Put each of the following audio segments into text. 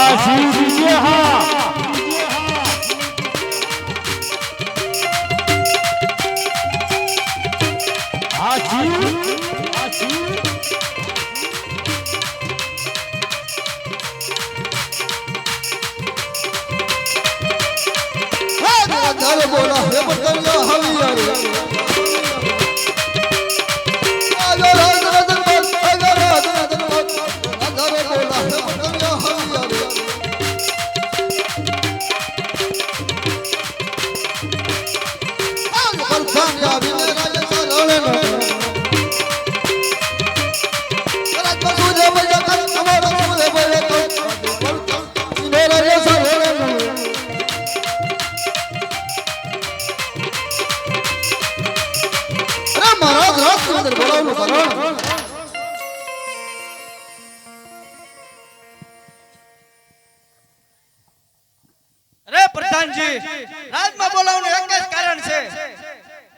હા કારણ અરે પ્રધાનજી, રાજમાં જ કારણ છે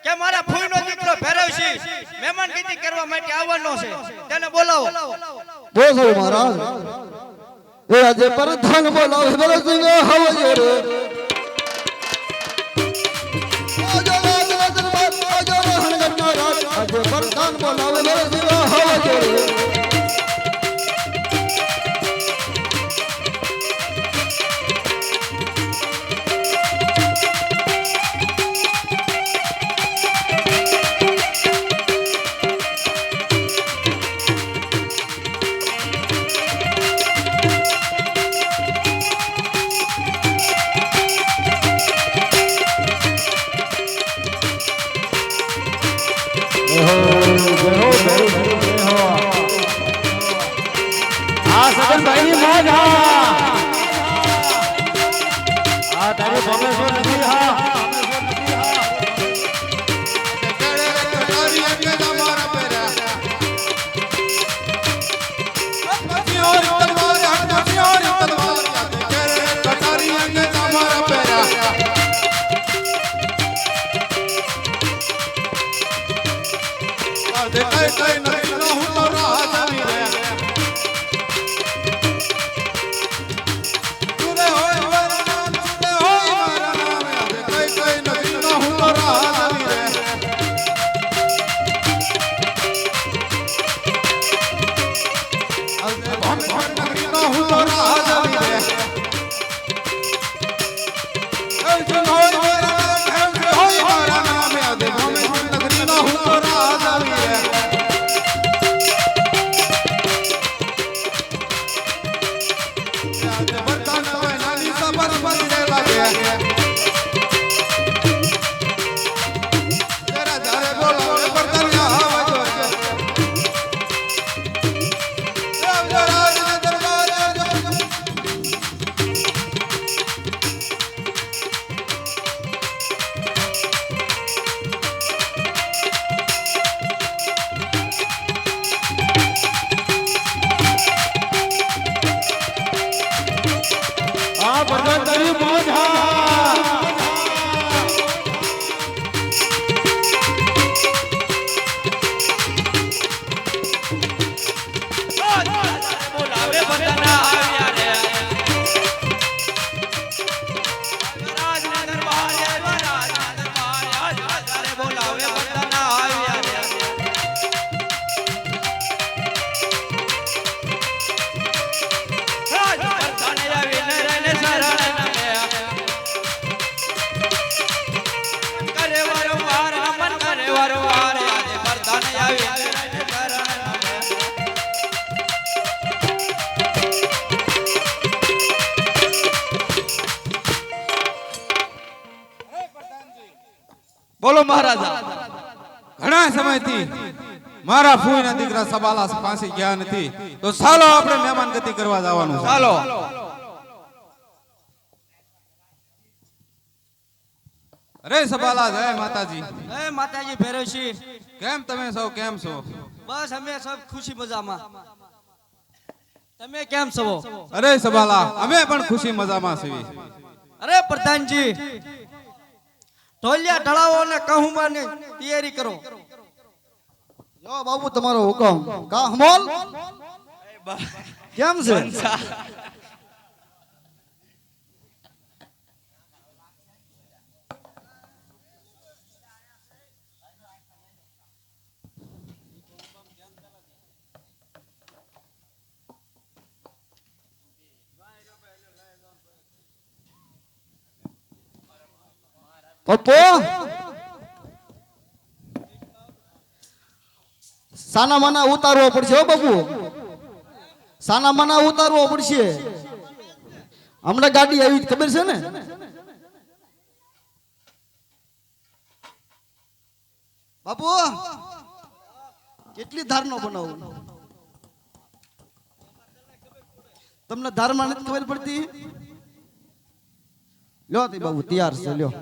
કે મારા ફૂઈનો દીકરો ભૈરવસિંહ મહેમાન ગતિ કરવા માટે આવવાનો છે. તેને બોલાવો. બોલો મહારાજ આજે પ્રધાન બોલાવે રે હા તારું પરમેશ્વર બોલો મહારાજા. ઘણા સમયથી મારા ફૂઈના દીકરા સબાલા પાસે ગયા નથી. તો ચાલો આપણે મહેમાન ગતિ કરવા જવાનું છે. ચાલો. અરે સબાલા જય માતાજી. હે માતાજી ભૈરવસિંહ કેમ તમે સૌ કેમ છો? બસ અમે સબ ખુશી મજામાં. તમે કેમ છો? અરે સબાલા અમે પણ ખુશી મજામાં છીએ. અરે પ્રધાનજી ઢોલિયા ઢળાવો અને કહુંબાની તૈયારી કરો. જો બાબુ તમારો હુકમ. કા હમોલ એ બા કેમ છે? પપ્પો સાના માના ઉતારવો પડશે હો બાપુ. સાના માના ઉતારવો પડશે. હમણાં ગાડી આવી ખબર છે ને? બાપુ, કેટલી ધારનો બનાવું? તમને ધારમાં નથી ખબર પડતી? લ્યો તે બાબુ તૈયાર છે, લ્યો.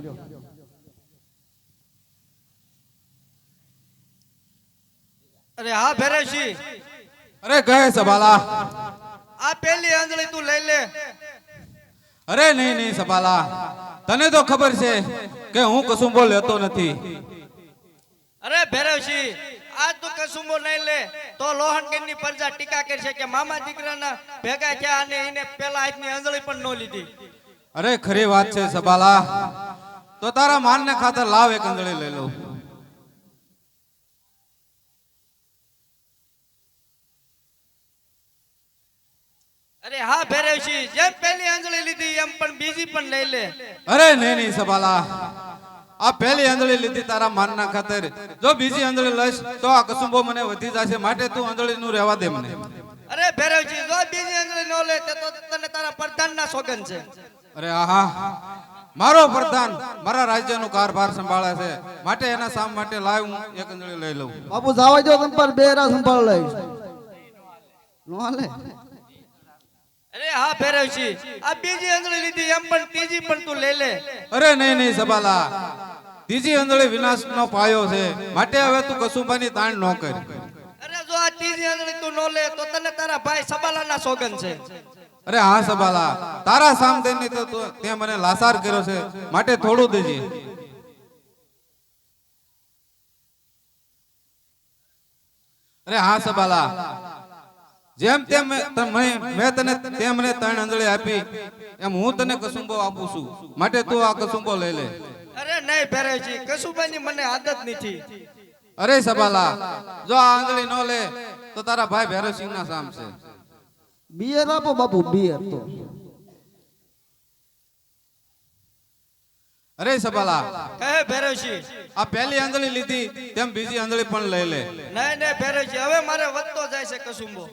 અરે હા ભેરેશી અરે કહે સબાલા આ પેલી આંધળી તું લઈ લે. અરે નહીં નહીં સબાલા. તને તો ખબર છે કે હું કસુંબો લેતો નથી. અરે ભેરવશી આજ તું કસુંબો નહીં લે તો લોહનગીરની પ્રજા ટીકા કરશે કે મામા દીકરાના ભેગા થયા અને એને પેલા હાથની આંધળી પણ ન લીધી. અરે ખરી વાત છે સબાલા. તો તારા માનને ખાતર લાવ એક આંજળી લઈ લઉં. અરે હા ભેરવશી જેમ પહેલી આંજળી લીધી એમ પણ બીજી પણ લઈ લે. અરે નહીં નહીં સબાલા આ પહેલી આંજળી લીધી તારા માનના ખાતર. જો બીજી આંજળી લઈશ તો આ કસુંબો મને વધી જશે. માટે તું આંજળી નું રહેવા દે મને. અરે ભેરવજી જો બીજી આંજળી ન લે તો તને તારા પ્રધાનના સોગન છે. અરે આહા. મારો પ્રધાન મારા રાજ્યનો કારભાર સંભાળે છે. માટે એના સામ માટે લાવ હું એક આંજળી લઈ લઉં. બાપુ જાવા જો તમ પર બે રા સંભાળ લઈશ. નો હાલે. અરે હા ભેરવજી. આ બીજી આંધળી લીધી એમ પણ ત્રીજી પણ તું લઈ લે. અરે નહીં નહીં સબાલા. ત્રીજી અંજળી વિનાશ પાયો છે. માટે હવે તું કસુંબાની તાણ ન કર. અરે જો આ ત્રીજી આંધળી તું ન લે તો તને તારા ભાઈ સબાલાના સોગન છે. અરે હા સબાલા. તારા સામદેની તો તું- તે મને લાસાર કર્યો છે. માટે થોડું દેજે. અરે હા સબાલા. જેમ તેમ મેં તમ- મેં તને તેમને ત્રણ અંજળી આપી એમ હું તને કસુંબો આપું છું. માટે તું આ કસુંબો લઈ લે. અરે નહીં ભેરવજી કસુંબાની મને આદત નથી. અરે સબાલા જો આ આંગળી ન લે તો તારા ભાઈ ભૈરવસિંહ ના સામ છે. બિયર આપો બાપુ બિયર તો. અરે સબાલા કહે ભેરવજી આ પહેલી આંગળી લીધી તેમ બીજી આંગળી પણ લઈ લે. નહીં નહીં ભેરવજી હવે મારે વધતો જાય છે કસુંબો.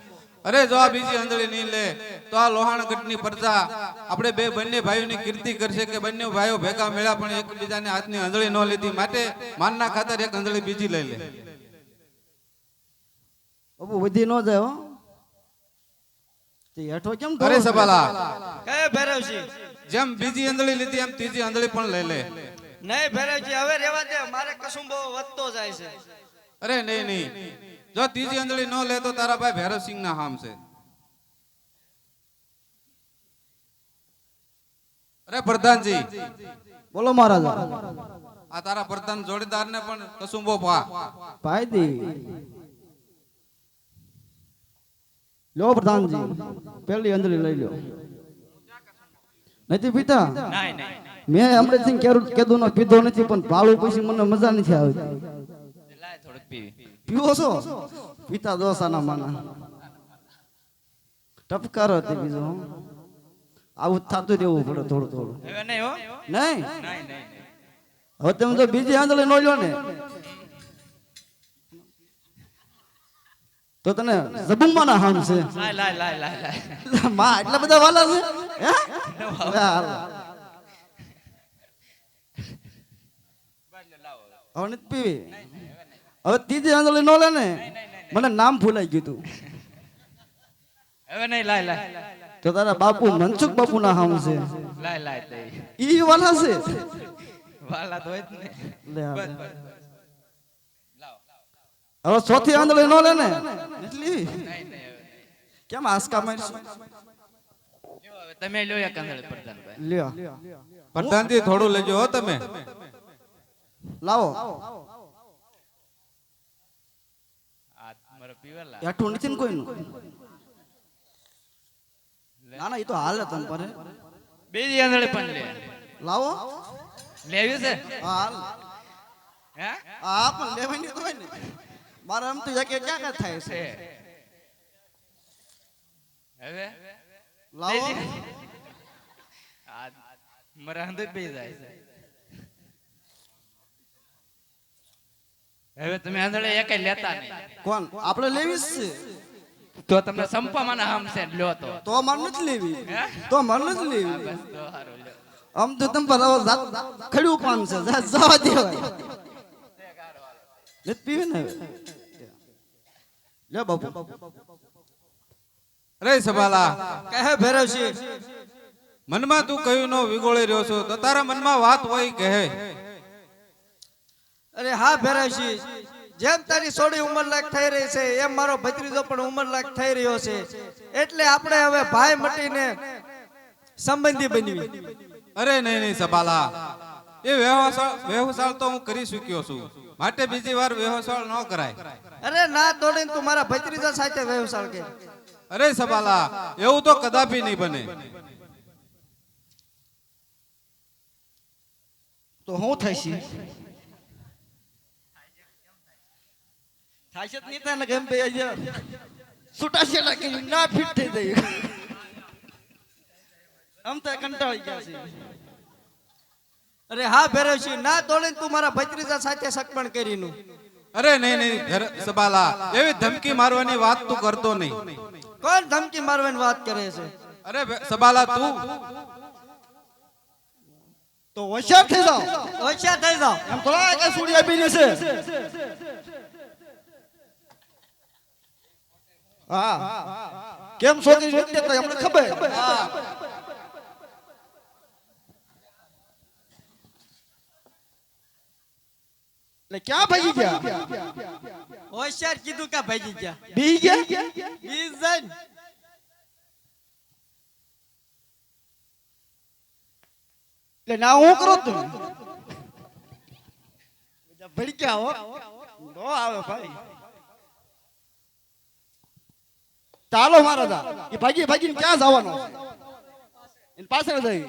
અરે જો આ બીજી આંધળી નહીં લે તો આ લોહાણગઢની પ્રજા. આપણે બે બંને ભાઈઓની કીર્તિ કરશે કે બંને ભાઈઓ ભેગા મેળા પણ એકબીજાની હાથની આંધળી ન લીધી. માટે માનના ખાતર એક આંધળી બીજી લઈ લે. બાપુ વધી ન જાય હો. તે હેઠો કેમ કરે? સબાલા. કહે ભેરવજી? જેમ બીજી આંધળી લીધી એમ ત્રીજી આંધળી પણ લઈ લે. નહીં ભેરવજી હવે રેવા દે. મારે કસુંબો વધતો જાય છે. અરે નહીં નહીં. જો ત્રીજી અંજળી ન લે તો તારા ભાઈ ભૈરવસિંહ ના હામ છે. અરે પ્રધાનજી. બોલો મહારાજ. આ તારા પ્રધાન જોડીદાર ને પણ કસુંબો પા ભાઈ દી લો પ્રધાનજી પેલી અંજલી લઈ લો. નથી પીતા? મેં હમણાં થી કેરું કેદું નો પીધો નથી પણ ભાળું પછી મને મજા નથી આવતી. થોડુંક પીવી. પીવો છો? પીતા દોસાના માના ટપકાર હતી બીજો. આવું થતું રહેવું પડે થોડું થોડું. નહીં હવે તમે તો બીજી આંધળી નો લ્યો ને. તો તને જબુમાના હામ છે. માં એટલા બધા વાલા છે. હવે નથી પીવી? હવે ત્રીજી આંધળી નો લે ને મને નામ ભૂલાઈ ગયું તું. હવે નહીં લાય લાય. તો તારા બાપુ મનસુખ બાપુ ના હામ છે. લાય લાય તે ઈ વાલા છે. વાલા તો જ ને. હવે ચોથી આંધળી નો લે ને. એટલી? કેમ આસકા મારશું? તમે લ્યો એક આંધળી પ્રધાનભાઈ. લ્યો. પ્રધાનજી થોડું લેજો હો તમે. લાવો આ નથી ને કોઈનું ના ના એ તો હાલ તમ પર બીજી આંધળી પણ લે લાવો લેવી છે હાલ હે હા પણ લેવાની તો હોય ને મારે આમ તો ક્યાં થાય છે હવે લાવો આ મારા અંદર બે જાય છે હવે તમે આંધળે એક લેતા નહીં. કોણ? આપણે લેવી છે. તો તમને સંપામાં આમ છે લ્યો તો. તો મારે નથી લેવી. તો મારે નથી લેવી. બસ તો હારું લ્યો. આમ તો તમ પર હવે જાત ખડ્યું પાન છે. જા જવા દેવાય લેત પીવે ને હવે. લે બાપુ. રે સબાલા કહે ભેરવશી મનમાં તું કયું નો વિગોળી રહ્યો છો? તો તારા મનમાં વાત હોય કહે અરે હા ભેરાશી જેમ તારી સોડી ઉંમર લાયક થઈ રહી છે એમ મારો ભત્રીજો પણ ઉંમર લાયક થઈ રહ્યો છે. એટલે આપણે હવે ભાઈ મટીને સંબંધી બનવી અરે નહીં નહીં સબાલા એ વ્યવસાળ વ્યવસાળ તો હું કરી ચૂક્યો છું. માટે બીજી વાર વ્યવસાળ ન કરાય. અરે ના દોડીને તું મારા ભત્રીજા સાથે વ્યવસાળ કે અરે સબાલા એવું તો કદાપી નહીં બને. તો હું થઈશ? થાશે નહીં થાય ને કેમ બે છૂટા છેડા કરી ના ફિટ થઈ જાય આમ તો કંટાળી ગયા છે અરે હા ભેરવશી ના તોડે તું મારા ભત્રીજા સાથે સગપણ કરીનું અરે નહીં નહીં સબાલા એવી ધમકી મારવાની વાત તું કરતો નહીં કોણ ધમકી મારવાની વાત કરે છે અરે સબાલા તું તો હોશિયાર થઈ જાઓ હોશિયાર થઈ જાવ એમ થોડા કે સુડી આપીને છે હા. કેમ શોધી શોધી તો અમને ખબર. એટલે ક્યાં ભાગી ગયા? હોશિયાર કીધું કે ભાગી ગયા? બી ગયા? બી જન એટલે ના હું કરો તું? ભડક્યા હો. નો આવે ભાઈ. ચાલો મારા દા. એ ભાગી ભાગીને ક્યાં જવાનો? પાસે જઈ.